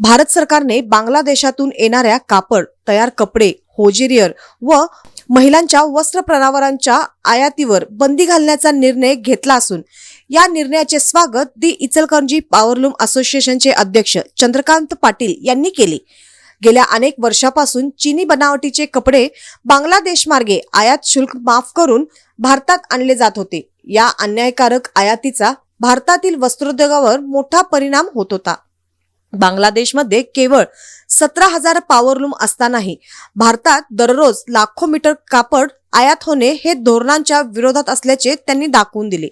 भारत सरकारने बांगलादेशातून येणाऱ्या कापड तयार कपडे होजिरियर व महिलांच्या वस्त्र प्रणावरांच्या आयातीवर बंदी घालण्याचा निर्णय घेतला असून या निर्णयाचे स्वागत दी इचलकरंजी पॉवरलूम असोसिएशनचे अध्यक्ष चंद्रकांत पाटील यांनी केले. गेल्या अनेक वर्षापासून चीनी बनावटीचे कपडे बांगलादेश मार्गे आयात शुल्क माफ करून भारतात आणले जात होते. या अन्यायकारक आयातीचा भारतातील वस्त्रोद्योगावर मोठा परिणाम होत होता. बांगलादेशमध्ये केवळ सतरा हजार पॉवरलूम असतानाही भारतात दररोज लाखो मीटर कापड आयात होणे हे धोरणांच्या विरोधात असल्याचे त्यांनी दाखवून दिले.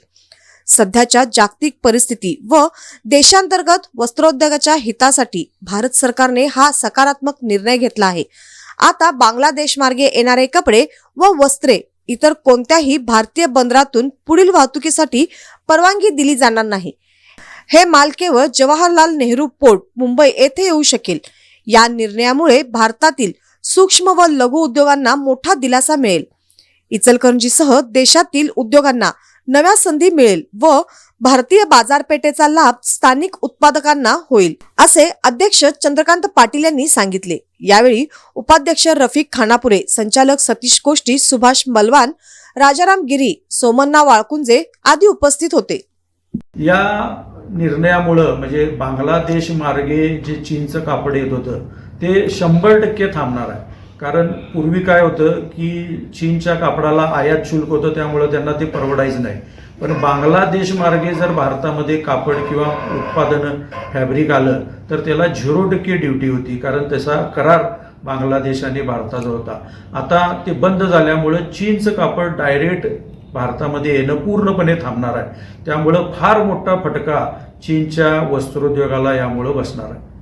सध्याच्या जागतिक परिस्थिती व देशांतर्गत वस्त्रोद्योगाच्या हितासाठी भारत सरकारने हा सकारात्मक निर्णय घेतला आहे. आता बांगलादेश मार्गे येणारे कपडे व वस्त्रे इतर कोणत्याही भारतीय बंदरातून पुढील वाहतुकीसाठी परवानगी दिली जाणार नाही. हे माल केवळ जवाहरलाल नेहरू पोर्ट मुंबई येथे येऊ शकेल. या निर्णयामुळे भारतातील सूक्ष्म व लघु उद्योगांना मोठा दिलासा मिळेल. इचलकरंजीसह देशातील उद्योगांना नव्या संधी मिळेल व भारतीय बाजारपेठेचा लाभ स्थानिक उत्पादकांना होईल असे अध्यक्ष चंद्रकांत पाटील यांनी सांगितले. यावेळी उपाध्यक्ष रफिक खानापुरे संचालक सतीश कोष्टी सुभाष मलवान राजाराम गिरी सोमन्ना वाळकुंजे आदी उपस्थित होते. या निर्णयामुळं म्हणजे बांगलादेश मार्गे जे चीनचं कापड येत होतं ते शंभर टक्के थांबणार आहे. कारण पूर्वी काय होतं की चीनच्या कापडाला आयात शुल्क होतं त्यामुळं त्यांना ते परवडायचं नाही. पण बांगलादेश मार्गे जर भारतामध्ये कापड किंवा उत्पादनं फॅब्रिक आलं तर त्याला झिरो टक्के ड्युटी होती कारण त्याचा करार बांगलादेश आणि भारताचा होता. आता ते बंद झाल्यामुळं चीनचं कापड डायरेक्ट भारतामध्ये येणं पूर्णपणे थांबणार आहे. त्यामुळं फार मोठा फटका चीनच्या वस्त्रोद्योगाला यामुळं बसणार आहे.